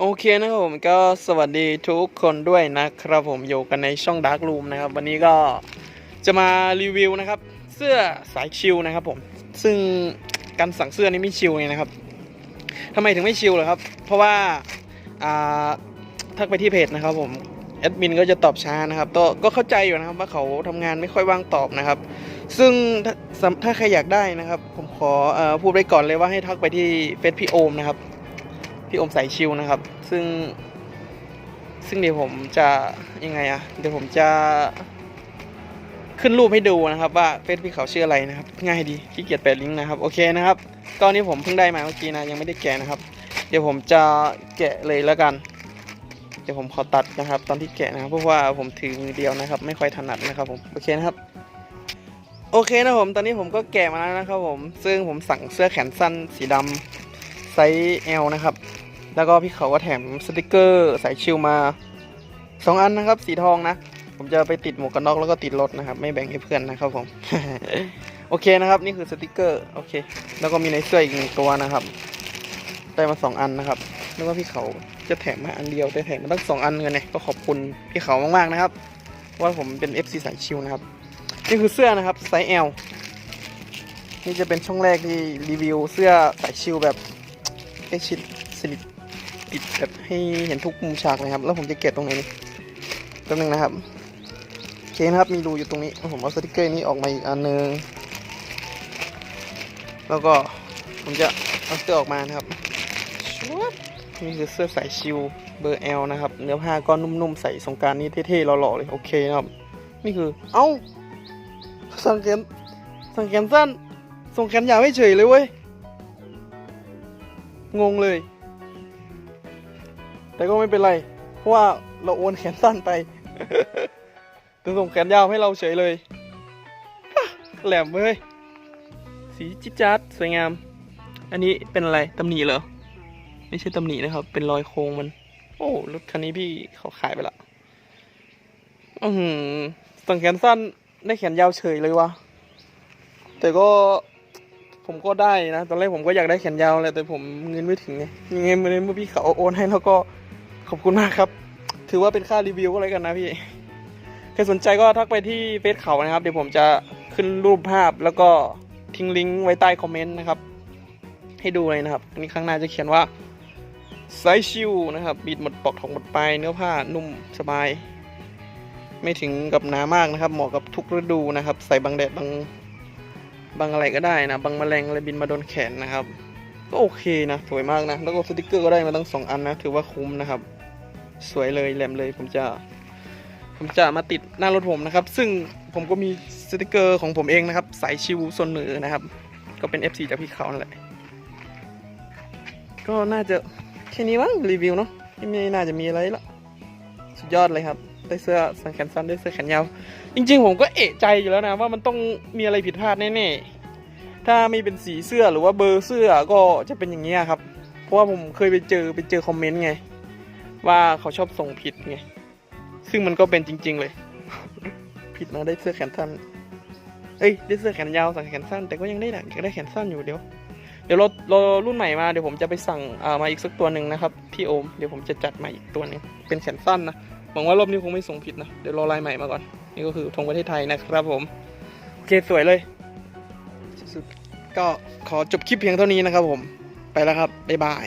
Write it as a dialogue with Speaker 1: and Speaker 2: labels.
Speaker 1: โอเคนะครับผมก็สวัสดีทุกคนด้วยนะครับผมอยู่กันในช่อง Dark Room นะครับ วันนี้ก็จะมารีวิวนะครับ เสื้อสายชิลนะครับผม ซึ่งการสั่งเสื้อนี่ไม่ชิลเลยนะครับทำไมถึงไม่ชิลเหรอครับ เพราะว่าอ่าทักไปที่เพจนะครับผมแอดมินก็จะตอบช้านะครับก็เข้าใจอยู่นะครับว่าเขาทำงานไม่ค่อยว่างตอบนะครับ ซึ่งถ้าถ้าใครอยากได้นะครับ ผมขออพูดไว้ก่อนเลยว่าให้ทักไปที่เฟซพี่โอมนะครับ พี่อมสายชิวนะครับ ซึ่ง ซึ่งเดี๋ยวผมจะยังไงอะเดี๋ยวผมจะขึ้นรูปให้ดูนะครับ ว่าเฟซพี่เขาชื่ออะไรนะครับ ง่ายดีขี้เกียจแปะลิงก์นะครับโอเคนะครับตอนนี้ผมเพิ่งได้มาเมื่อกี้นะยังไม่ได้แกะนะครับ เดี๋ยวผมจะแกะเลยแล้วกัน เดี๋ยวผมขอตัดนะครับ ตอนที่แกะนะครับเพราะว่าผมถือมือเดียวนะครับ ไม่ค่อยถนัดนะครับผมโอเคนะครับโอเคนะผมตอนนี้ผมก็แกะมาแล้วนะครับผมซึ่งผมสั่งเสื้อแขนสั้นสีดำไซส์ L นะครับ แล้วก็พี่เขาก็แถมสติกเกอร์สายชิลมาสองอันนะครับ สีทองนะ ผมจะไปติดหมวกกันน็อกแล้วก็ติดรถนะครับ ไม่แบ่งให้เพื่อนนะครับผม โอเคนะครับ นี่คือสติกเกอร์ โอเค แล้วก็มีในเสื้ออีกหนึ่งตัวนะครับ ได้มาสองอันนะครับแล้วก็พี่เขาจะแถมมาอันเดียวแต่แถมมาตั้งสองอันเลยเนี่ยก็ขอบคุณพี่เขามากๆนะครับ ว่าผมเป็น FC สายชิลนะครับ นี่คือเสื้อนะครับไซส์ L นี่จะเป็นช่องแรกที่รีวิวเสื้อสายชิลแบบใกล้ชิดสนิทิดแบบให้เห็นทุกมุมฉากเลยครับ แล้วผมจะเก็บตรงไหนนี่แป๊บนึงนะครับโอเคนะครับมีรูอยู่ตรงนี้ ผมเอาสติกเกอร์นี้ออกมาอีกอันนึงแล้วก็ผมจะเอาเสื้อออกมานะครับนี่คือเสื้อสายชิลเบอร์ L นะครับ เนื้อผ้าก็นุ่มๆ ใส่สงการนี้เท่ๆหล่อๆเลย โอเคนะครับ นี่คือ เอ้า สั่งแขนสั่งแขนสั้น ส่งแขนยาวให้เฉยเลยเว้ย งงเลย แต่ก็ไม่เป็นไร เพราะว่าเราโอนแขนสั้นไป ถึงส่งแขนยาวให้เราเฉยเลยอะแหลมเว้ย สีจิ๊ดจัดสวยงาม อันนี้เป็นอะไรตำหนิเหรอ ไม่ใช่ตำหนินะครับ เป็นรอยโค้งมัน โอ้รถคันนี้พี่เขาขายไปละอือหือสั่งแขนสั้นได้แขนยาวเฉยเลยวะแต่ก็ผมก็ได้นะ ตอนแรกผมก็อยากได้แขนยาวแหละแต่ผมเงินไม่ถึงไงยังไงเมื่อพี่เขาโอนให้แล้วก็ ขอบคุณมากครับ ถือว่าเป็นค่ารีวิวอะไรกันนะพี่ใครสนใจก็ทักไปที่เฟซเขานะครับ เดี๋ยวผมจะขึ้นรูปภาพแล้วก็ทิ้งลิงก์ไว้ใต้คอมเมนต์นะครับ ให้ดูเลยนะครับ อันนี้ข้างหน้าจะเขียนว่าไซชิวนะครับบีดหมดปอกถองหมดไปเนื้อผ้านุ่มสบาย ไม่ถึงกับหนามากนะครับ เหมาะกับทุกฤดูนะครับ ใส่บังแดดบังบังอะไรก็ได้นะบังแมลงอะไรบินมาโดนแขนนะครับ ก็โอเคนะ สวยมากนะ แล้วก็สติกเกอร์ก็ได้มาตั้งสองอันนะ ถือว่าคุ้มนะครับ สวยเลยแหลมเลยผมจะ ผมจะมาติดหน้ารถผมนะครับ ซึ่งผมก็มีสติกเกอร์ของผมเองนะครับ สายชิวโซนเหนือนะครับ ก็เป็น FC จากพี่เขานั่นแหละ ก็น่าจะแค่นี้มั้งรีวิวเนาะไม่น่าจะมีอะไรละสุดยอดเลยครับได้เสื้อสังแขนสั้นได้เสื้อแขนยาว จริง ๆ ผมก็เอะใจอยู่แล้วนะ ว่ามันต้องมีอะไรผิดพลาดแน่ๆ ถ้าไม่เป็นสีเสื้อหรือว่าเบอร์เสื้อก็จะเป็นอย่างนี้ยครับ เพราะว่าผมเคยไปเจอไปเจอคอมเมนต์ไง ว่าเขาชอบส่งผิดไง ซึ่งมันก็เป็นจริง ๆ เลย ผิดนะได้เสื้อแขนสั้น เอ้ยได้เสื้อแขนยาวสั่งแขนสั้น แต่ก็ยังได้อยากได้แขนสั้นอยู่เดี๋ยว เดี๋ยวเราเรารุ่นใหม่มาเดี๋ยวผมจะไปสั่งอ่ามาอีกสักตัวหนึ่งนะครับพี่โอมเดี๋ยวผมจะจัดมาอีกตัวนึงเป็นแขนสั้นนะหวังว่ารอบนี้คงไม่ส่งผิดนะเดี๋ยวรอลายใหม่มาก่อนนี่ก็คือธงประเทศไทยนะครับผมโอเคสวยเลย ก็ขอจบคลิปเพียงเท่านี้นะครับผม ไปแล้วครับ บ๊ายบาย